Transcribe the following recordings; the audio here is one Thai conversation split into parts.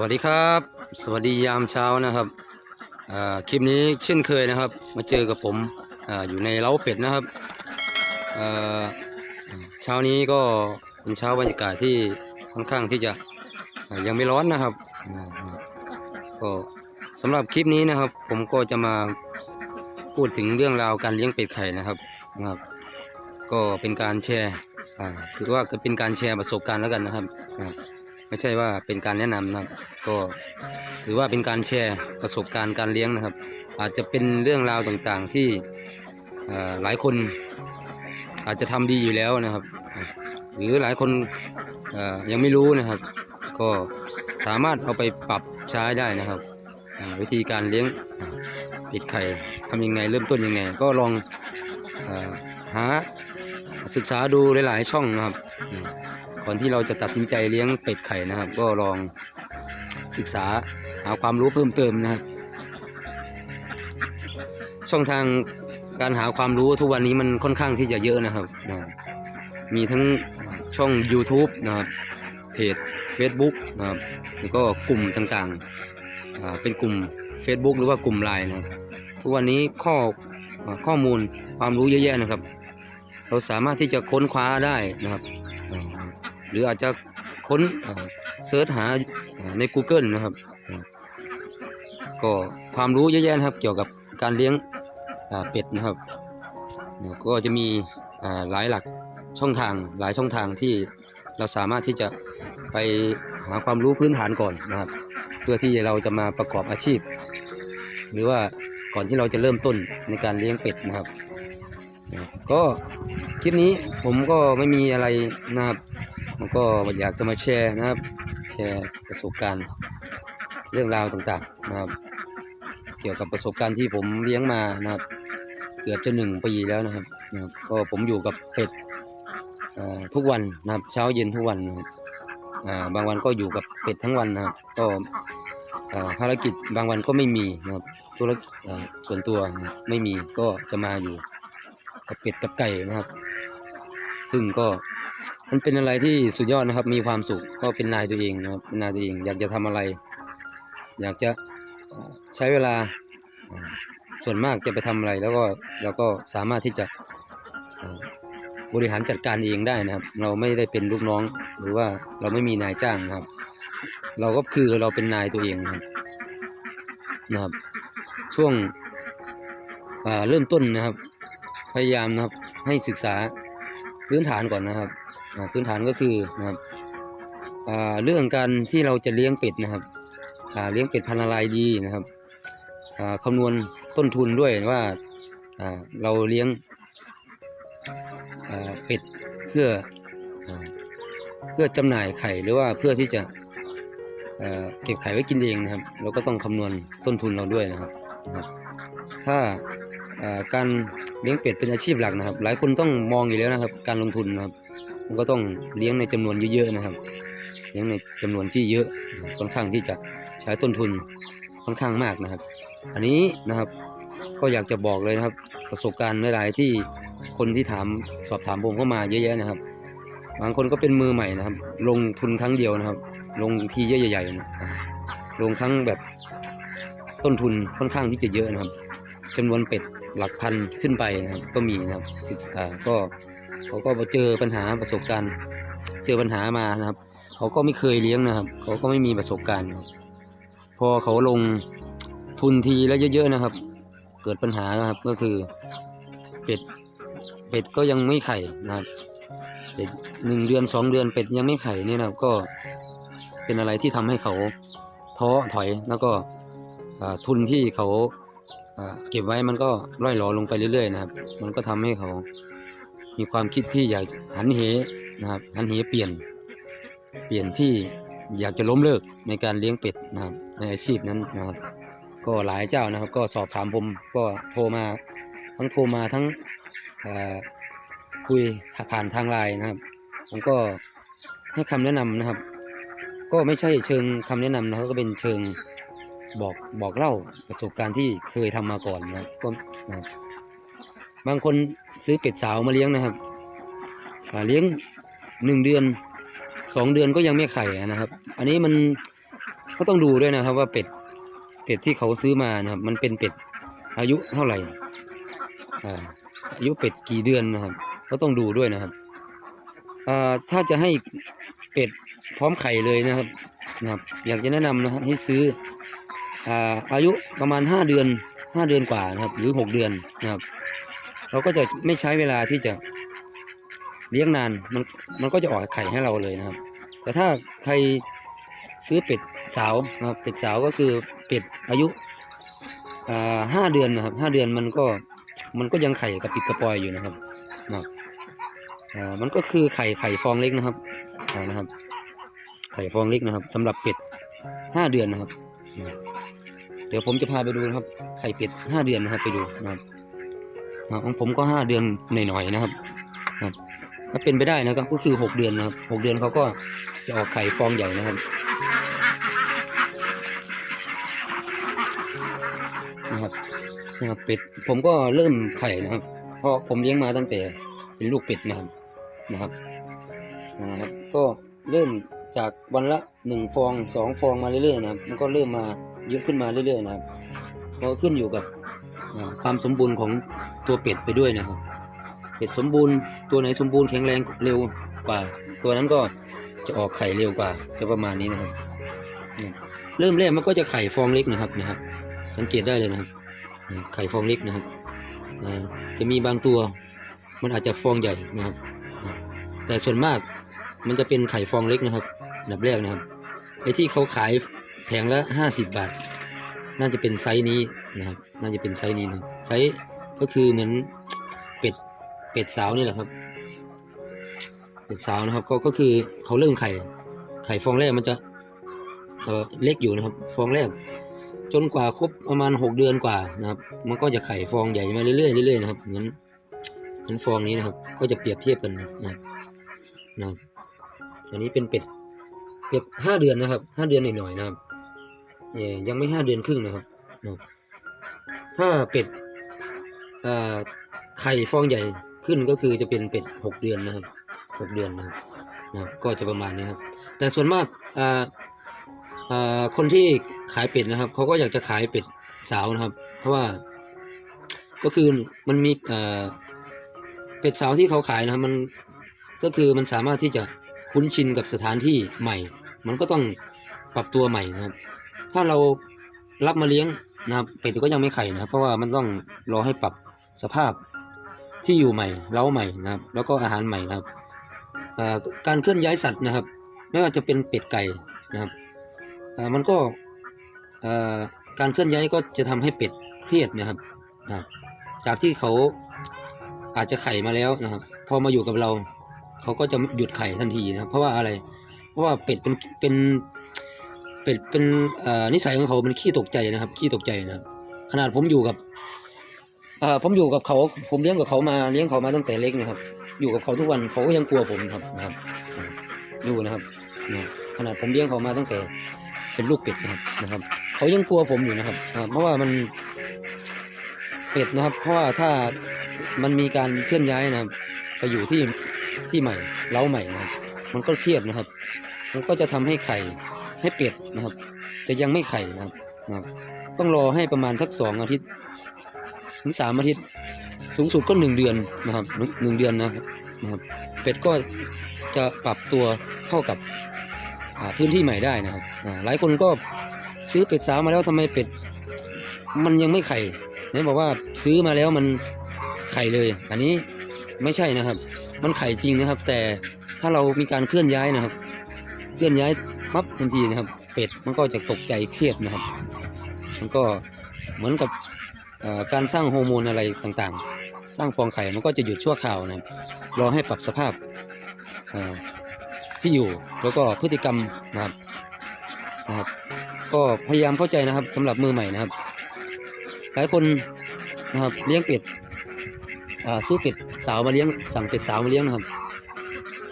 สวัสดีครับ สวัสดียามเช้านะครับคลิปนี้เช่นเคยนะครับ มาเจอกับผมออยู่ในเล้าเป็ดนะครับเช้านี้ก็เป็นเช้าบรรยากาศที่ค่อนข้างที่จะยังไม่ร้อนนะครับก็สำหรับคลิปนี้นะครับ ผมก็จะมาพูดถึงเรื่องราวการเลี้ยงเป็ดไข่นะครับนะครับก็เป็นการแชร์ถือว่าเป็นการแชร์ประสบการณ์แล้วกันนะครับนะครับ ไม่ใช่ว่าเป็นการแนะนำนะครับ ก็ถือว่าเป็นการแชร์ประสบการณ์การเลี้ยงนะครับ อาจจะเป็นเรื่องราวต่างๆที่หลายคนอาจจะทำดีอยู่แล้วนะครับ หรือหลายคนยังไม่รู้นะครับ ก็สามารถเอาไปปรับใช้ได้นะครับวิธีการเลี้ยงปิดไข่ทำยังไงเริ่มต้นยังไง ก็ลองอหาศึกษาดูหลาย ๆ ช่องนะครับ ก่อนที่เราจะตัดสินใจเลี้ยงเป็ดไข่นะครับ ก็ลองศึกษาหาความรู้เพิ่มเติมนะครับ ช่องทางการหาความรู้ทุกวันนี้มันค่อนข้างที่จะเยอะนะครับนะมีทั้งช่อง YouTube นะครับเพจ Facebook นะครับแล้วก็กลุ่มต่างๆ เป็นกลุ่ม Facebook หรือว่ากลุ่มไลน์นะครับทุกวันนี้ข้อข้อมูลความรู้เยอะแยะนะครับ เราสามารถที่จะค้นคว้าได้นะครับ หรืออาจจะค้นเซิร์ชหาใน Google นะครับ ก็ความรู้เยอะแยะนะครับ เกี่ยวกับการเลี้ยงเป็ดนะครับ ก็จะมีหลายหลักช่องทางหลายช่องทางที่เราสามารถที่จะไปหาความรู้พื้นฐานก่อนนะครับ เพื่อที่เราจะมาประกอบอาชีพ หรือว่าก่อนที่เราจะเริ่มต้นในการเลี้ยงเป็ดนะครับ ก็คลิปนี้ผมก็ไม่มีอะไรนะครับ มันก็อยากจะมาแชร์นะครับ แชร์ประสบการณ์เรื่องราวต่างๆนะครับ เกี่ยวกับประสบการณ์ที่ผมเลี้ยงมานะครับ เกือบจะหนึ่งปีแล้วนะครับนะครับ ก็ผมอยู่กับเป็ดทุกวันนะครับ เช้าเย็นทุกวันนะครับาบางวันก็อยู่กับเป็ดทั้งวันนะครับ ก็ภารกิจบางวันก็ไม่มีนะครับธุรกิจส่วนตัวไม่มีก็จะมาอยู่กับเป็ดกับไก่นะครับ ซึ่งก็ มันเป็นอะไรที่สุดยอดนะครับ มีความสุขก็เป็นนายตัวเองนะครับเป็นนายตัวเอง อยากจะทำอะไร อยากจะใช้เวลาส่วนมากจะไปทำอะไร แล้วก็เราก็สามารถที่จะบริหารจัดการเองได้นะครับ เราไม่ได้เป็นลูกน้องหรือว่าเราไม่มีนายจ้างนะครับ เราก็คือเราเป็นนายตัวเองนะครับนะครับ ช่วงเริ่มต้นนะครับ พยายามนะครับให้ศึกษาพื้นฐานก่อนนะครับ พื้นฐานก็คือนะครับเรื่องการที่เราจะเลี้ยงเป็ดนะครับเลี้ยงเป็ดพันธุ์อะไรดีนะครับอ่าคำนวณต้นทุนด้วยว่าเราเลี้ยงเป็ดเพื่อเพื่อจำหน่ายไข่หรือว่าเพื่อที่จะเก็บไข่ไว้กินเองนะครับ เราก็ต้องคำนวณต้นทุนเราด้วยนะครับ ถ้าการเลี้ยงเป็ดเป็นอาชีพหลักนะครับ หลายคนต้องมองอยู่แล้วนะครับ การลงทุนนะครับ ก็ต้องเลี้ยงในจำนวนเยอะๆนะครับ เลี้ยงในจำนวนที่เยอะค่อนข้างที่จะใช้ต้นทุนค่อนข้างมากนะครับ อันนี้นะครับก็อยากจะบอกเลยนะครับ ประสบการณ์หลายๆที่คนที่ถามสอบถามผมเข้ามาเยอะแยะนะครับ บางคนก็เป็นมือใหม่นะครับ ลงทุนครั้งเดียวนะครับ ลงทีเยอะใหญ่ๆนะลงครั้งแบบต้นทุนค่อนข้างที่จะเยอะนะครับจำนวนเป็ดหลักพันขึ้นไปนะครับ ก็มีนะครับก็ เขาก็มาเจอปัญหาประสบการณ์ เจอปัญหามานะครับ เขาก็ไม่เคยเลี้ยงนะครับ เขาก็ไม่มีประสบการณ์ พอเขาลงทุนทีแล้วเยอะ ๆนะครับ เกิดปัญหานะครับก็คือเป็ดเป็ดก็ยังไม่ไข่นะครับเป็ดหนึ่งเดือนสองเดือนเป็ดยังไม่ไข่นี่นะครับก็เป็นอะไรที่ทำให้เขาท้อถอยแล้วก็ทุนที่เขาเก็บไว้มันก็ร่อยหลอลงไปเรื่อยๆนะครับ มันก็ทำให้เขา มีความคิดที่อยากหันเหนะครับหันเหเปลี่ยน เปลี่ยนที่อยากจะล้มเลิกในการเลี้ยงเป็ดนะครับ ในอาชีพนั้นนะครับ ก็หลายเจ้านะครับ ก็สอบถามผมก็โทรมา ทั้งโทรมาทั้งคุยผ่านทางไลน์นะครับผมก็ให้คำแนะนำนะครับ ก็ไม่ใช่เชิงคำแนะนำนะครับก็เป็นเชิงบอกบอกเล่าประสบการณ์ที่เคยทำมาก่อนนะก็นะครับบางคน ซื้อเป็ดสาวมาเลี้ยงนะครับเลี้ยงหนึ่งเดือนสองเดือนก็ยังไม่ไข่นะครับ อันนี้มันก็ต้องดูด้วยนะครับ ว่าเป็ดเป็ดที่เขาซื้อมานะครับ มันเป็นเป็ดอายุเท่าไหร่อายุเป็ดกี่เดือนนะครับ ก็ต้องดูด้วยนะครับถ้าจะให้เป็ดพร้อมไข่เลยนะครับนะครับ อยากจะแนะนำนะครับให้ซื้ออาอายุประมาณห้าเดือนห้าเดือนกว่านะครับ หรือหกเดือนนะครับ เราก็จะไม่ใช้เวลาที่จะเลี้ยงนานมันมันก็จะออกไข่ให้เราเลยนะครับ แต่ถ้าใครซื้อเป็ดสาวนะครับเป็ดสาวก็คือเป็ดอายุห้าเดือนนะครับห้าเดือนมันก็มันก็ยังไข่กระปิดกระปอยอยู่นะครับนะอ่ามันก็คือไข่ไข่ฟองเล็กนะครับนะครับ ไข่ฟองเล็กนะครับสำหรับเป็ดห้าเดือนนะครับ เดี๋ยวผมจะพาไปดูนะครับ ไข่เป็ดห้าเดือนนะครับไปดูนะครับ ของผมก็ห้าเดือนหน่อยๆนะครับครับถ้าเป็นไปได้นะครับก็คือหกเดือนนะครับหกเดือนเขาก็จะออกไข่ฟองใหญ่นะครับนะครับนะครับเป็ดผมก็เริ่มไข่นะครับ เพราะผมเลี้ยงมาตั้งแต่เป็นลูกเป็ดนะครับนะครับนะครับ ก็เริ่มจากวันละหนึ่งฟองสองฟองมาเรื่อยๆนะครับมันก็เริ่มมาเยอะขึ้นมาเรื่อยๆนะครับก็ขึ้นอยู่กับความสมบูรณ์ของ ตัวเป็ดไปด้วยนะครับ เป็ดสมบูรณ์ตัวไหนสมบูรณ์แข็งแรงเร็วกว่า ตัวนั้นก็จะออกไข่เร็วกว่าจะประมาณนี้นะครับเนี่ยเริ่มแรกมันก็จะไข่ฟองเล็กนะครับนะครับ สังเกตได้เลยนะครับไข่ฟองเล็กนะครับจะมีบางตัว มันอาจจะฟองใหญ่นะครับ แต่ส่วนมากมันจะเป็นไข่ฟองเล็กนะครับอันดับแรกนะครับไอ้ที่เขาขายแผงละห้าสิบบาท น่าจะเป็นไซส์นี้นะครับ น่าจะเป็นไซส์นี้นะไซส์ ก็คือเหมือนเป็ดเป็ดสาวนี่แหละครับ เป็ดสาวนะครับ ก็ก็คือเขาเริ่มไข่ ไข่ฟองแรกมันจะเออเล็กอยู่นะครับ ฟองแรก จนกว่าครบประมาณหกเดือนกว่านะครับ มันก็จะไข่ฟองใหญ่มาเรื่อยๆเรื่อยๆนะครับเหมือนเหมือนฟองนี้นะครับ ก็จะเปรียบเทียบกันนะครับนะอันนี้เป็นเป็ดเป็ดห้าเดือนนะครับห้าเดือนหน่อยๆนะครับยังไม่ห้าเดือนครึ่งนะครับนะถ้าเป็ด ไข่ฟองใหญ่ขึ้นก็คือจะเป็นเป็ดหกเดือนนะครับหกเดือนนะครับนะครับก็จะประมาณนี้ครับแต่ส่วนมากคนที่ขายเป็ดนะครับเขาก็อยากจะขายเป็ดสาวนะครับ เพราะว่าก็คือมันมีเอ่อเป็ดสาวที่เขาขายนะครับมันก็คือมันสามารถที่จะคุ้นชินกับสถานที่ใหม่ มันก็ต้องปรับตัวใหม่นะครับ ถ้าเรารับมาเลี้ยงนะครับเป็ดก็ยังไม่ไข่นะครับ เพราะว่ามันต้องรอให้ปรับ สภาพที่อยู่ใหม่เล้าใหม่นะครับ แล้วก็อาหารใหม่นะครับการเคลื่อนย้ายสัตว์นะครับ ไม่ว่าจะเป็นเป็ดไก่นะครับมันก็การเคลื่อนย้ายก็จะทำให้เป็ดเครียดนะครับนะจากที่เขาอาจจะไข่มาแล้วนะครับ พอมาอยู่กับเรา เขาก็จะหยุดไข่ทันทีนะครับ เพราะว่าอะไร เพราะว่าเป็ดเป็นเป็นเป็ดเป็นนิสัยของเขามันขี้ตกใจนะครับขี้ตกใจนะครับ ขนาดผมอยู่กับ เอ่อผมอยู่กับเขา ผมเลี้ยงกับเขามาเลี้ยงเขามาตั้งแต่เล็กนะครับ อยู่กับเขาทุกวันเขาก็ยังกลัวผมครับนะครับ อยู่นะครับนะขนาดผมเลี้ยงเขามาตั้งแต่เป็นลูกเป็ดนะครับนะครับ เขายังกลัวผมอยู่นะครับเพราะว่ามันเป็ดนะครับ เพราะว่าถ้ามันมีการเคลื่อนย้ายนะครับ ไปอยู่ที่ที่ใหม่เล้าใหม่นะครับ มันก็เครียดนะครับ มันก็จะทำให้ไข่ให้เป็ดนะครับ จะยังไม่ไข่นะครับนะครับ ต้องรอให้ประมาณสักสองอาทิตย์ ถึงสามอาทิตย์ สูงสุดก็หนึ่งเดือนนะครับหนึ่งเดือนนะครับนะครับเป็ดก็จะปรับตัวเข้ากับพื้นที่ใหม่ได้นะครับหลายคนก็ซื้อเป็ดสาวมาแล้วทำไมเป็ด มันยังไม่ไข่เนี่ยบอกว่าซื้อมาแล้วมันไข่เลย อันนี้ไม่ใช่นะครับ มันไข่จริงนะครับ แต่ถ้าเรามีการเคลื่อนย้ายนะครับ เคลื่อนย้ายปั๊บทันทีนะครับ เป็ดมันก็จะตกใจเครียดนะครับ มันก็เหมือนกับ การสร้างฮอร์โมนอะไรต่างๆ สร้างฟองไข่มันก็จะหยุดชั่วคราวนะรอให้ปรับสภาพที่อยู่แล้วก็พฤติกรรมนะครับนะครับก็พยายามเข้าใจนะครับสำหรับมือใหม่นะครับ หลายคนนะครับเลี้ยงเป็ดซื้อเป็ดสาวมาเลี้ยงสั่งเป็ดสาวมาเลี้ยงนะครับ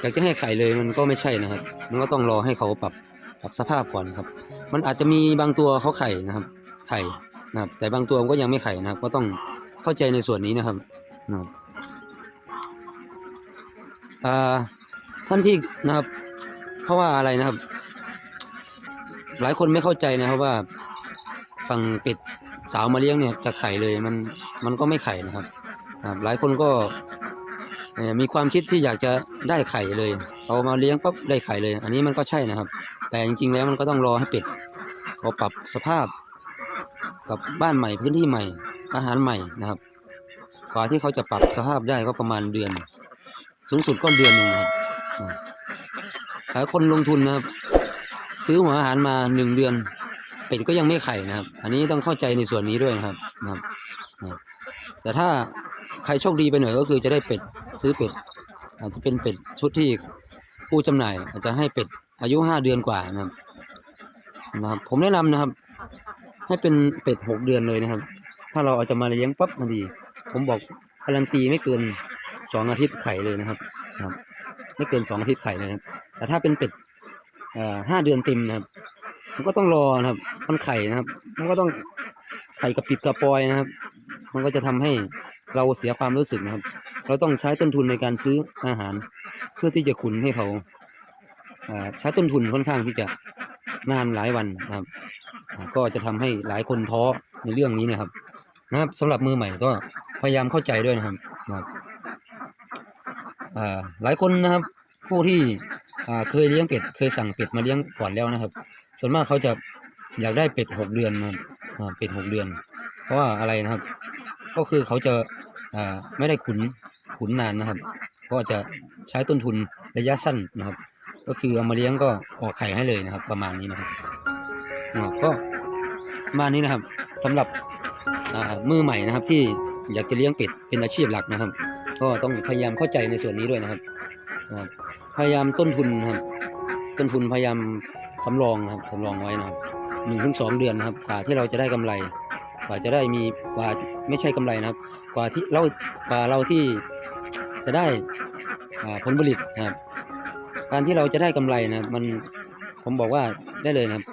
อยากจะให้ไข่เลยมันก็ไม่ใช่นะครับ มันก็ต้องรอให้เขาปรับปรับสภาพก่อนครับ มันอาจจะมีบางตัวเขาไข่นะครับ ไข่ นะครับ แต่บางตัวมันก็ยังไม่ไข่นะครับ ก็ต้องเข้าใจในส่วนนี้นะครับนะครับท่านที่นะครับ เพราะว่าอะไรนะครับ หลายคนไม่เข้าใจนะครับว่าสั่งเป็ดสาวมาเลี้ยงเนี่ยจะไข่เลยมันมันก็ไม่ไข่นะครับครับหลายคนก็มีความคิดที่อยากจะได้ไข่เลยเอามาเลี้ยงปั๊บได้ไข่เลย อันนี้มันก็ใช่นะครับ แต่จริงๆแล้วมันก็ต้องรอให้เป็ดเขาปรับสภาพ กับบ้านใหม่พื้นที่ใหม่ อาหารใหม่นะครับกว่าที่เขาจะปรับสภาพได้ก็ประมาณเดือน สูงสุดก็เดือนหนึ่งนะครับหลายคนลงทุนนะครับ ซื้อหัวอาหารมาหนึ่งเดือน เป็ดก็ยังไม่ไข่นะครับ อันนี้ต้องเข้าใจในส่วนนี้ด้วยนะครับนะครับนะครับแต่ถ้าใครโชคดีไปหน่อยก็คือจะได้เป็ดซื้อเป็ด อาจจะเป็นเป็ดชุดที่ผู้จำหน่าย อาจจะให้เป็ดอายุห้าเดือนกว่านะครับนะครับ ผมแนะนำนะครับ ให้เป็นเป็ดหกเดือนเลยนะครับ ถ้าเราเอาจะมาเลี้ยงปั๊บมันดี ผมบอกการันตีไม่เกินสองอาทิตย์ไข่เลยนะครับครับไม่เกินสองอาทิตย์ไข่เลยนะครับแต่ถ้าเป็นเป็ดอ่อห้าเดือนเต็มนะครับมันก็ต้องรอนะครับมันไข่นะครับ มันก็ต้องไข่กับปิดกระปอยนะครับ มันก็จะทำให้เราเสียความรู้สึกนะครับ เราต้องใช้ต้นทุนในการซื้ออาหาร เพื่อที่จะขุนให้เขาอ่าใช้ต้นทุนค่อนข้างที่จะนานหลายวันนะครับ ก็จะทำให้หลายคนท้อในเรื่องนี้นะครับ นะครับสำหรับมือใหม่ก็พยายามเข้าใจด้วยนะครับนะครับอ่าหลายคนนะครับผู้ที่อ่าเคยเลี้ยงเป็ดเคยสั่งเป็ดมาเลี้ยงก่อนแล้วนะครับ ส่วนมากเขาจะอยากได้เป็ดหกเดือนนะครับอ่าเป็ดหกเดือน เพราะว่าอะไรนะครับ ก็คือเขาจะอ่าไม่ได้ขุนขุนนานนะครับ ก็จะใช้ต้นทุนระยะสั้นนะครับ ก็คือเอามาเลี้ยงก็ออกไข่ให้เลยนะครับ ประมาณนี้นะครับ ก็มานี้นะครับสำหรับมือใหม่นะครับ ที่อยากจะเลี้ยงเป็ดเป็นอาชีพหลักนะครับ ก็ต้องพยายามเข้าใจในส่วนนี้ด้วยนะครับ พยายามต้นทุนนะครับ ต้นทุนพยายามสำรองนะครับสำรองไว้นะครับหนึ่งถึงสองเดือนนะครับกว่าที่เราจะได้กำไรกว่าจะได้มีกว่าไม่ใช่กำไรนะครับ กว่าที่เรากว่าเราที่จะได้ผลผลิตนะครับ การที่เราจะได้กำไรนะมันผมบอกว่าได้เลยนะครับ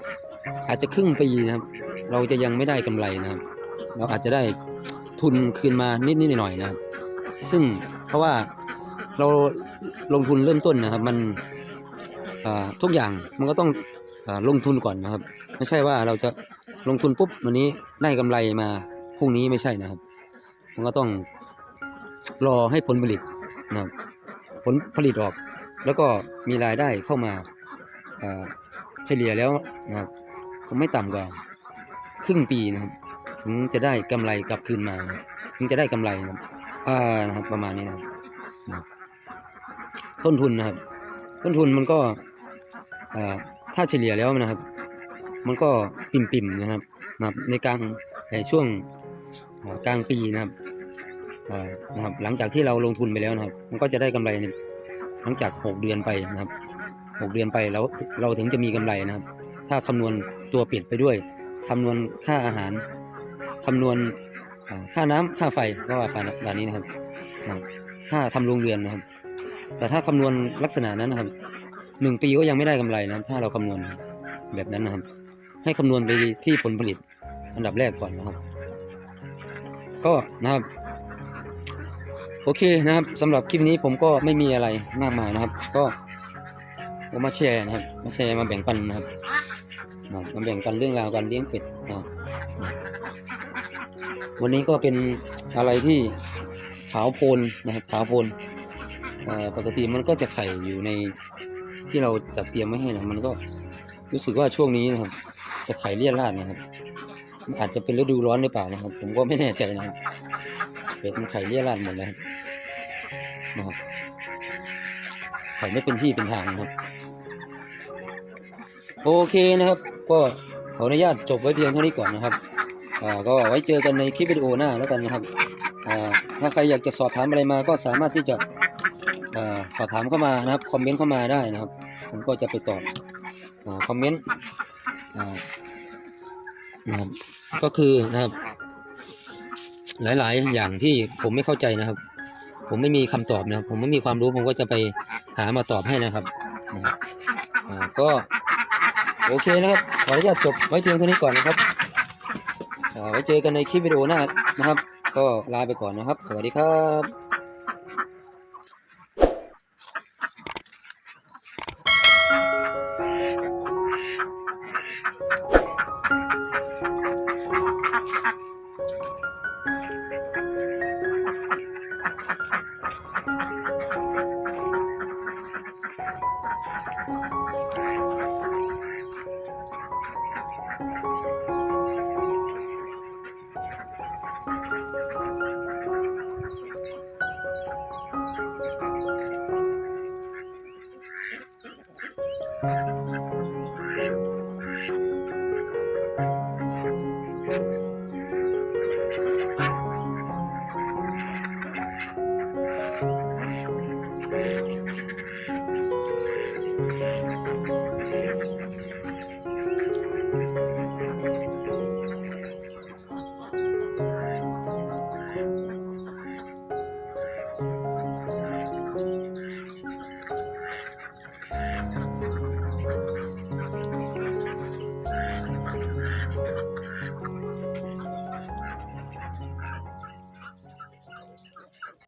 อาจจะครึ่งปีนะครับ เราจะยังไม่ได้กำไรนะครับ เราอาจจะได้ทุนคืนมานิดนิดหน่อยนะครับ ซึ่งเพราะว่าเราลงทุนเริ่มต้นนะครับ มันทุกอย่างมันก็ต้องอลงทุนก่อนนะครับ ไม่ใช่ว่าเราจะลงทุนปุ๊บวันนี้ได้กำไรมาพรุ่งนี้ไม่ใช่นะครับ มันก็ต้องรอให้ผลผลิตนะครับผลผลิตออก แล้วก็มีรายได้เข้ามาเฉลี่ยแล้วนะครับ ผมไม่ต่ำกว่าครึ่งปีนะครับถึงจะได้กำไรกลับคืนมาถึงจะได้กำไรนะครับอ่านะครับประมาณนี้นะครับต้นทุนนะครับ ต้นทุนมันก็ถ้าเฉลี่ยแล้วนะครับ มันก็ปิ่มๆนะครับนะครับ ในกลางในช่วงกลางปีนะครับนะครับ หลังจากที่เราลงทุนไปแล้วนะครับ มันก็จะได้กำไรหลังจากหกเดือนไปนะครับหกเดือนไปแล้วเราถึงจะมีกำไรนะครับ ถ้าคำนวณตัวเปลี่ยนไปด้วยคำนวณค่าอาหารคำนวณค่าน้ำค่าไฟก็ว่าไปแบบนี้นะครับค่าทำโรงเรือนนะครับ แต่ถ้าคำนวณลักษณะนั้นนะครับหนึ่งปีก็ยังไม่ได้กำไรนะถ้าเราคำนวณแบบนั้นนะครับ ให้คำนวณไปที่ผลผลิตอันดับแรกก่อนนะครับ ก็นะครับ โอเคนะครับสำหรับคลิปนี้ผมก็ไม่มีอะไรมากมายนะครับ ก็ผมมาแชร์นะครับ มาแชร์มาแบ่งปันนะครับ มาแบ่งปันเรื่องราวการเลี้ยงเป็ดนะวันนี้ก็เป็นอะไรที่ขาวโพลนนะครับขาวโพลนปกติมันก็จะไข่อยู่ในที่เราจัดเตรียมไว้ให้นะมันก็รู้สึกว่าช่วงนี้นะครับ จะไข่เลี่ยราดนะครับ อาจจะเป็นฤดูร้อนหรือเปล่านะครับ ผมก็ไม่แน่ใจนะครับเป็ดมันไข่เลี่ยราดหมดเลยนะครับไข่ไม่เป็นที่เป็นทางนะครับ โอเคนะครับ ก็ขออนุญาตจบไว้เพียงเท่านี้ก่อนนะครับก็ไว้เจอกันในคลิปวิดีโอหน้าแล้วกันนะครับถ้าใครอยากจะสอบถามอะไรมาก็สามารถที่จะอสอบถามเข้ามานะครับคอมเมนต์เข้ามาได้นะครับผมก็จะไปตอบอคอมเมนต์นะครับก็คือนะครับ หลายๆ อย่างที่ผมไม่เข้าใจนะครับ ผมไม่มีคำตอบนะครับ ผมไม่มีความรู้ผมก็จะไปหามาตอบให้นะครับนะก็โอเคนะครับ ออนุญาตจบไว้เพียงเท่านี้ก่อนนะครับไว้เจอกันในคลิปวิดีโอหน้านะครับ ก็ลาไปก่อนนะครับ สวัสดีครับ